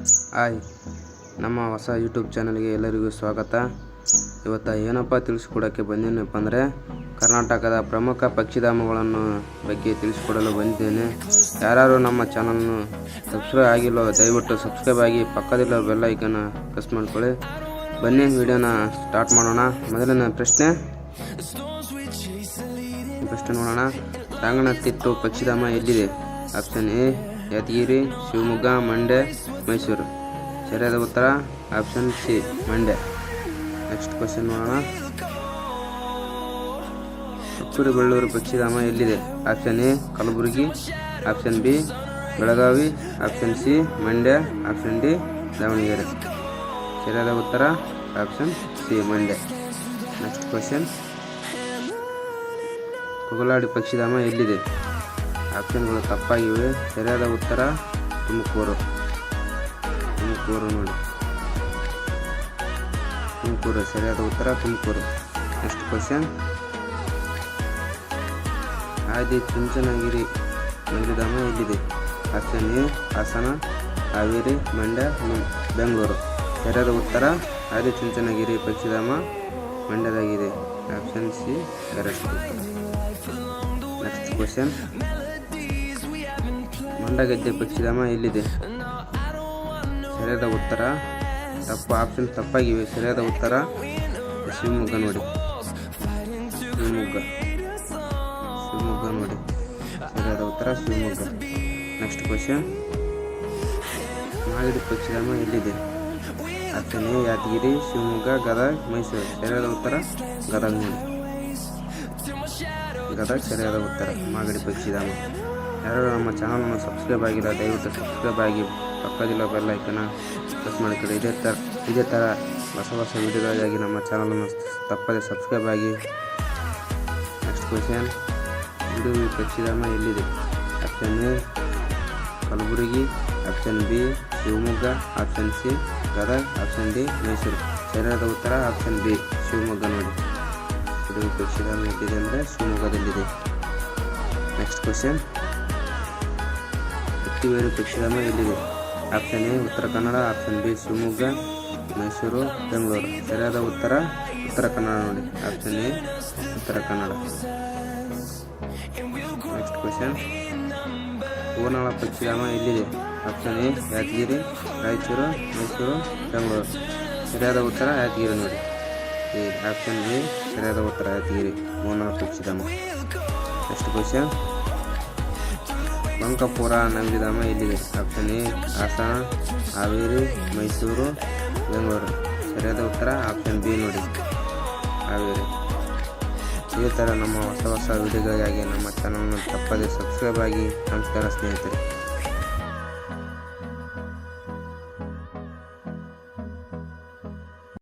Hi, ನಮ್ಮ ಹೊಸ YouTube ಚಾನಲ್ಗೆ ಎಲ್ಲರಿಗೂ ಸ್ವಾಗತ. ಇವತ್ತು ಏನಪ್ಪ ತಿಳಿಸ್ಕೊಡೋಕ್ಕೆ ಬಂದೇನಪ್ಪ ಅಂದರೆ, ಕರ್ನಾಟಕದ ಪ್ರಮುಖ ಪಕ್ಷಿಧಾಮಗಳನ್ನು ಬಗ್ಗೆ ತಿಳಿಸ್ಕೊಡಲು ಬಂದಿದ್ದೇನೆ. ಯಾರು ನಮ್ಮ ಚಾನಲ್ನು ಸಬ್ಸ್ಕ್ರೈಬ್ ಆಗಿಲ್ಲೋ, ದಯವಿಟ್ಟು ಸಬ್ಸ್ಕ್ರೈಬ್ ಆಗಿ ಪಕ್ಕದಲ್ಲಿರೋ ಐಕನ ಪ್ರೆಸ್ ಮಾಡ್ಕೊಳ್ಳಿ. ಬನ್ನಿ, ವಿಡಿಯೋನ ಸ್ಟಾರ್ಟ್ ಮಾಡೋಣ. ಮೊದಲನೇ ಪ್ರಶ್ನೆ. ಪ್ರಶ್ನೆ ನೋಡೋಣ. ರಂಗನತಿಟ್ಟು ಪಕ್ಷಿಧಾಮ ಎಲ್ಲಿದೆ? Option A Yadgir Shivamogga, Mandya, Mysuru. ಸರಿಯಾದ ಉತ್ತರ option C Mandya. Next question ನೋಡೋಣ. ಹುಚ್ಚೂರು ಬೆಳ್ಳೂರು ಪಕ್ಷಿಧಾಮ ಎಲ್ಲಿದೆ? Option A Kalaburagi. Option B Belagavi. Option C Mandya. Option D Davanagere. ಸರಿಯಾದ ಉತ್ತರ option C Mandya. Next question Kugaladi ಪಕ್ಷಿಧಾಮ ಎಲ್ಲಿದೆ? ಆಪ್ಷನ್ಗಳು ತಪ್ಪಾಗಿವೆ. ಸರಿಯಾದ ಉತ್ತರ ತುಮಕೂರು. ತುಮಕೂರು ನೋಡಿ. ತುಮಕೂರು, ಸರಿಯಾದ ಉತ್ತರ ತುಮಕೂರು. ನೆಕ್ಸ್ಟ್ ಕ್ವಶನ್ ಆದಿ ಚುಂಚನಗಿರಿ ಮೈಲಿಧಾಮ ಎಲ್ಲಿದೆ? Option A Hassan, Haveri, Mandya Bengaluru. ಸರಿಯಾದ ಉತ್ತರ ಆದಿ ಚುಂಚನಗಿರಿ ಪಕ್ಷಿಧಾಮ ಮಂಡ್ಯದಾಗಿದೆ. Option C correct. Next question Mandagadde ಪಕ್ಷಿಧಾಮ ಎಲ್ಲಿದೆ? ಸರಿಯಾದ ಉತ್ತರ? ತಪ್ಪು ಆಪ್ಷನ್ ತಪ್ಪಾಗಿವೆ. ಸರಿಯಾದ ಉತ್ತರ? ಶಿವಮೊಗ್ಗ ನೋಡಿ. ಶಿವಮೊಗ್ಗ. ಶಿವಮೊಗ್ಗ ನೋಡಿ. ಸರಿಯಾದ ಉತ್ತರ? ಶಿವಮೊಗ್ಗ. ನೆಕ್ಸ್ಟ್ ಕ್ವಶನ್ ಮಾಗಡಿ ಪಕ್ಷಿಧಾಮ ಎಲ್ಲಿದೆ? ಆಪ್ಷನ್ ಯಾದಗಿರಿ, ಶಿವಮೊಗ್ಗ, ಗದಗ, ಮೈಸೂರು. ಸರಿಯಾದ ಉತ್ತರ? ಗದಗ ನೋಡಿ. ಗದಗ ಸರಿಯಾದ ಉತ್ತರ. ಮಾಗಡಿ ಪಕ್ಷಿಧಾಮ. ಯಾರು ನಮ್ಮ ಚಾನಲನ್ನು ಸಬ್ಸ್ಕ್ರೈಬ್ ಆಗಿಲ್ಲ, ದಯವಿಟ್ಟು ಸಬ್ಸ್ಕ್ರೈಬ್ ಆಗಿ ಪಕ್ಕದಿಲ್ಲ ಬೆಲ್ ಐಕನ ಪ್ರೆಸ್ ಮಾಡಿಕೊಳ್ಳಿ. ಇದೇ ಥರ ಇದೇ ಥರ ಹೊಸ ಹೊಸ ವಿಡಿಯೋಗಳಿಗಾಗಿ ನಮ್ಮ ಚಾನಲನ್ನು ತಪ್ಪದೆ ಸಬ್ಸ್ಕ್ರೈಬ್ ಆಗಿ. ನೆಕ್ಸ್ಟ್ ಕ್ವಶನ್ ಇದು ಪಕ್ಷಿಧಾಮ ಎಲ್ಲಿದೆ? Option A Kalaburagi. Option B Shivamogga. Option C Gadag. Option D Mysuru. ಸರಿಯಾದ ಉತ್ತರ ಆಪ್ಷನ್ ಬಿ ಶಿವಮೊಗ್ಗ ನೋಡಿ. ಇದು ಪಕ್ಷಿಧಾಮ ಎಲ್ಲಿದೆ ಅಂದರೆ ಶಿವಮೊಗ್ಗದಲ್ಲಿದೆ. ನೆಕ್ಸ್ಟ್ ಕ್ವಶನ್ ಹತ್ತಿವೇರು ಪಕ್ಷಿಧಾಮ ಎಲ್ಲಿದೆ? Option A, Uttara Kannada, option B, Shivamogga, Mysuru, Bengaluru. ಸರಿಯಾದ ಉತ್ತರ? ಉತ್ತರ ಕನ್ನಡ ನೋಡಿ. Option A, Uttara Kannada. Next question ಹೂನಾಳ ಪಕ್ಷಿಧಾಮ ಎಲ್ಲಿದೆ? Option A, Yadgir, Raichur, Mysuru, Bengaluru. ಸರಿಯಾದ ಉತ್ತರ? ಯಾದಗಿರಿ ನೋಡಿ. ಈ ಆಪ್ಷನ್ ಎ, ಸರಿಯಾದ ಉತ್ತರ, ಯಾದಗಿರಿ ಹೂನಾಳ ಪಕ್ಷಿಧಾಮ ನೆಕ್ಸ್ಟ್ ಕ್ವಶನ್ ಬಂಕಪುರ ನಂಬಿಧಾಮ ಇಲ್ಲಿದೆ. ಆಪ್ಷನ್ ಹಾಸನ, ಹಾವೇರಿ, ಮೈಸೂರು, ಬೆಂಗಳೂರು. ಸರಿಯಾದ ಉತ್ತರ ಆಪ್ಷನ್ ಬಿ ನೋಡಿ. ಹಾವೇರಿ. ಈ ಥರ ನಮ್ಮ ಹೊಸ ಹೊಸ ವಿಡಿಯೋಗಳಿಗಾಗಿ ನಮ್ಮ ಚಾನಲ್ನ ತಪ್ಪದೆ ಸಬ್ಸ್ಕ್ರೈಬ್ ಆಗಿ ನಮಸ್ಕಾರ ಸ್ನೇಹಿತರೆ.